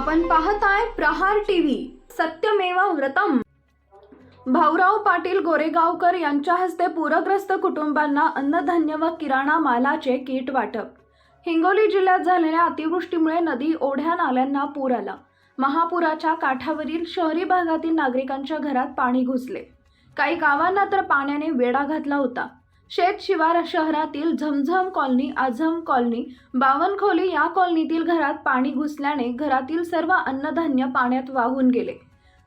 आपण आहे प्रहार टीव्ही सत्यमेवा व्रतम. भाऊराव पाटील गोरेगावकर यांच्या हस्ते पूरग्रस्त कुटुंबांना अन्नधान्य व किराणा मालाचे किट वाटप. हिंगोली जिल्ह्यात झालेल्या अतिवृष्टीमुळे नदी ओढ्या नाल्यांना पूर आला. महापुराच्या काठावरील शहरी भागातील नागरिकांच्या घरात पाणी घुसले. काही गावांना तर पाण्याने वेढा घातला होता. शेत शिवार शहरातील झमझम कॉलनी आझम कॉलनी बावनखोली या कॉलनीतील घरात पाणी घुसल्याने घरातील सर्व अन्नधान्य पाण्यात वाहून गेले.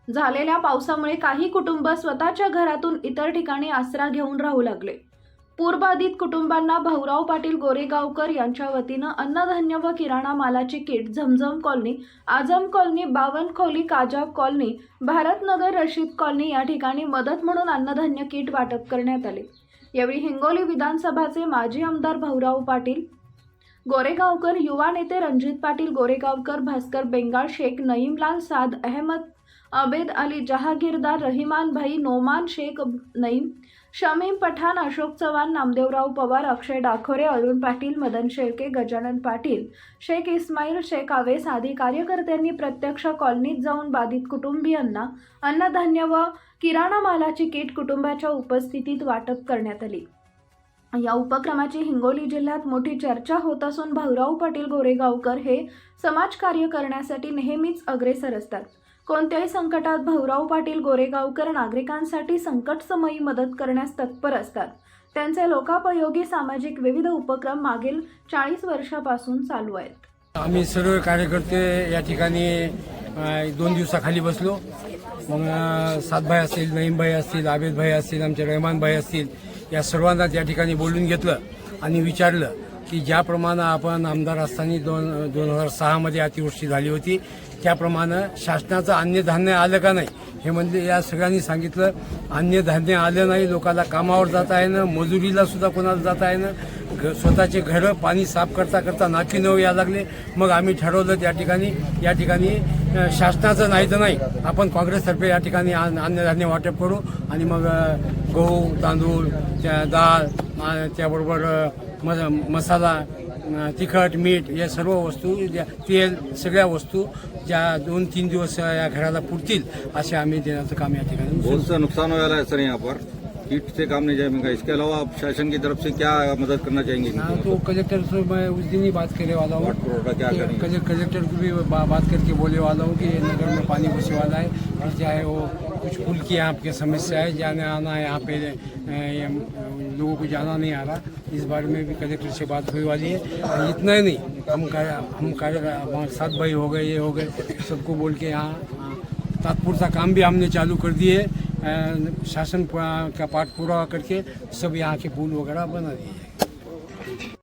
झालेल्या पावसामुळे काही कुटुंब स्वतःच्या घरातून इतर ठिकाणी आसरा घेऊन राहू लागले. पूरबाधित कुटुंबांना भाऊराव पाटील गोरेगावकर यांच्या वतीनं अन्नधान्य व किराणा मालाची kit Zamzam colony Azam colony Bawankholi Kajab colony Bharatnagar Rashid colony या ठिकाणी मदत म्हणून अन्नधान्य किट वाटप करण्यात आले. यावेळी हिंगोली विधानसभाचे माजी आमदार भाऊराव पाटील गोरेगावकर युवा नेते रणजित पाटील गोरेगावकर भास्कर बेंगाळ शेख नईमलाल साद अहमद अबेद अली जहागीरदार रहिमान भाई नोमान शेख नईम शमीम पठाण अशोक चव्हाण नामदेवराव पवार अक्षय डाखोरे अरुण पाटील मदन शेळके गजानन पाटील शेख इस्माईल शेख आवेस आदी कार्यकर्त्यांनी प्रत्यक्ष कॉलनीत जाऊन बाधित कुटुंबियांना अन्नधान्य व किराणा मालाची किट कुटुंबाच्या उपस्थितीत वाटप करण्यात आली. या उपक्रमाची हिंगोली जिल्ह्यात मोठी चर्चा होत असून भाऊराव पाटील गोरेगावकर हे समाजकार्य करण्यासाठी नेहमीच अग्रेसर असतात. कोणत्याही संकटात भाऊराव पाटील गोरेगावकर नागरिकांसाठी संकटसमयी मदत करण्यास तत्पर असतात. त्यांचे लोकापयोगी सामाजिक विविध उपक्रम मागील चाळीस वर्षापासून चालू आहेत. आम्ही सर्व कार्यकर्ते या ठिकाणी दोन दिवसाखाली बसलो. मग सातभाई असतील नईमभाई असतील आबेदभाई असतील आमचे रहमानभाई असतील या सर्वांना त्या ठिकाणी बोलून घेतलं आणि विचारलं की ज्याप्रमाणे आपण आमदार असताना दोन दोन हजार सहामध्ये अतिवृष्टी झाली होती त्याप्रमाणे शासनाचं अन्नधान्य आलं का नाही हे म्हणजे या सगळ्यांनी सांगितलं. अन्नधान्य आलं नाही लोकांना कामावर जाता आहे ना मजुरीला सुद्धा कोणाला जाता येणं घ स्वतःचे घरं पाणी साफ करता करता नाकी नऊ या लागले. मग आम्ही ठरवलं त्या ठिकाणी या ठिकाणी शासनाचं नाही तर नाही. आपण काँग्रेसतर्फे या ठिकाणी अन्नधान्य वाटप करू आणि मग गहू तांदूळ त्या डाळ त्याबरोबर म- मसाला तिखट मीठ या सर्व वस्तू ज्या- तेल सगळ्या वस्तू ज्या दोन तीन दिवस या घराला पुरतील असे आम्ही देण्याचं काम या ठिकाणी नुकसान व्हायला सर यावर कीट से काम नहीं जाएगा। इसके अलावा आप शासन की तरफ़ से क्या मदद करना चाहेंगे हाँ तो कलेक्टर से? मैं उस दिन ही बात करने वाला हूँ। क्या कलेक्टर को भी बा, बात करके बोले वाला हूँ कि नगर में पानी घुसने वाला है फिर चाहे वो कुछ पुल की यहाँ पे समस्या है जाने आना है यहाँ पे लोगों को जाना नहीं आ रहा। इस बारे में भी कलेक्टर से बात हुई वाली है। इतना ही नहीं हम कार्य हम कार्य सात भाई हो गए ये हो गए सबको बोल के यहाँ अ, तात्पुरता काम भी हमने चालू कर दिए शासन का पाठ पूरा करके सब यहाँ के पुल वगैरह बना दिए।